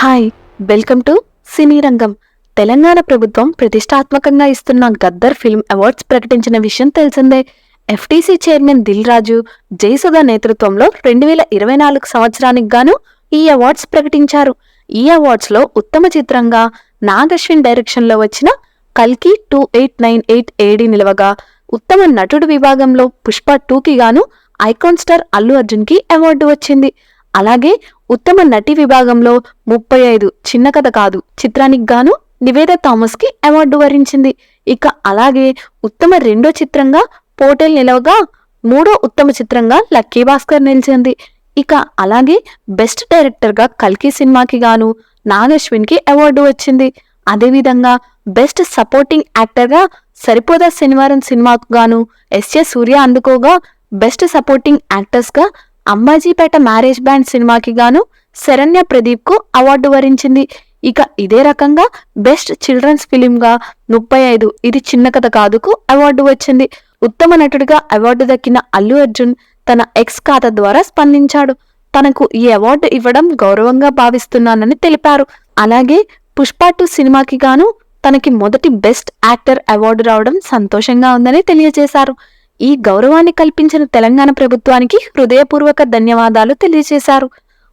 Hi welcome to సినీ రంగం. తెలంగాణ ప్రభుత్వం ప్రతిష్టాత్మకంగా ఇస్తున్న గద్దర్ ఫిల్మ్ అవార్డ్స్ ప్రకటించిన విషయం తెలిసిందే. ఎఫ్టీసీ చైర్మన్ దిల్ రాజు జయసుధ నేతృత్వంలో రెండు వేల ఇరవై నాలుగు సంవత్సరానికి గాను ఈ అవార్డ్స్ ప్రకటించారు. ఈ అవార్డ్స్లో ఉత్తమ చిత్రంగా నాగశ్విన్ డైరెక్షన్లో వచ్చిన కల్కి two eight nine eight AD నిలవగా ఉత్తమ నటుడు విభాగంలో పుష్ప టూకి గాను ఐకాన్ స్టార్ అల్లు అర్జున్కి అవార్డు వచ్చింది. అలాగే ఉత్తమ నటి విభాగంలో ముప్పై ఐదు చిన్న కథ కాదు చిత్రానికి గాను నివేద థామస్కి అవార్డు వరించింది. ఇక అలాగే ఉత్తమ రెండో చిత్రంగా పోటెల్ నిలవగా మూడో ఉత్తమ చిత్రంగా లక్కీ భాస్కర్ నిలిచింది. ఇక అలాగే బెస్ట్ డైరెక్టర్గా కల్కి సినిమాకి గాను నాగశ్విన్కి అవార్డు వచ్చింది. అదేవిధంగా బెస్ట్ సపోర్టింగ్ యాక్టర్గా సరిపోదా శనివారం సినిమాకు గాను ఎస్ఏ సూర్య అందుకోగా బెస్ట్ సపోర్టింగ్ యాక్టర్స్గా అంబాజీపేట మ్యారేజ్ బ్యాండ్ సినిమాకి గాను శరణ్య ప్రదీప్కు అవార్డు వరించింది. ఇక ఇదే రకంగా బెస్ట్ చిల్డ్రన్స్ ఫిలిం గా ముప్పై ఐదు ఇది చిన్న కథ కాదుకు అవార్డు వచ్చింది. ఉత్తమ నటుడిగా అవార్డు దక్కిన అల్లు అర్జున్ తన ఎక్స్ ఖాతా ద్వారా స్పందించాడు. తనకు ఈ అవార్డు ఇవ్వడం గౌరవంగా భావిస్తున్నానని తెలిపారు. అలాగే పుష్ప టూ సినిమాకి గాను తనకి మొదటి బెస్ట్ యాక్టర్ అవార్డు రావడం సంతోషంగా ఉందని తెలియజేశారు. ఈ గౌరవాన్ని కల్పించిన తెలంగాణ ప్రభుత్వానికి హృదయపూర్వక ధన్యవాదాలు తెలియజేశారు.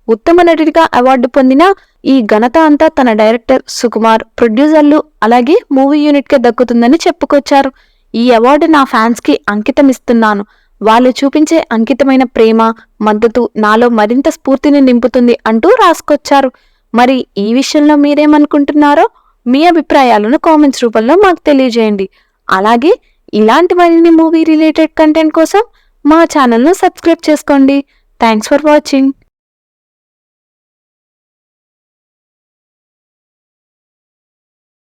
ఉత్తమ నటుడిగా అవార్డు పొందిన ఈ ఘనత అంతా తన డైరెక్టర్ సుకుమార్ ప్రొడ్యూసర్లు అలాగే మూవీ యూనిట్కే దక్కుతుందని చెప్పుకొచ్చారు. ఈ అవార్డు నా ఫ్యాన్స్కి వాళ్ళు చూపించే అంకితమైన ప్రేమ మద్దతు నాలో మరింత స్ఫూర్తిని నింపుతుంది అంటూ రాసుకొచ్చారు. మరి ఈ విషయంలో మీరేమనుకుంటున్నారో మీ అభిప్రాయాలను కామెంట్స్ రూపంలో మాకు తెలియజేయండి. అలాగే ఇలాంటి మరిన్ని మూవీ రిలేటెడ్ కంటెంట్ కోసం మా ఛానల్ను సబ్స్క్రైబ్ చేసుకోండి. Thanks for watching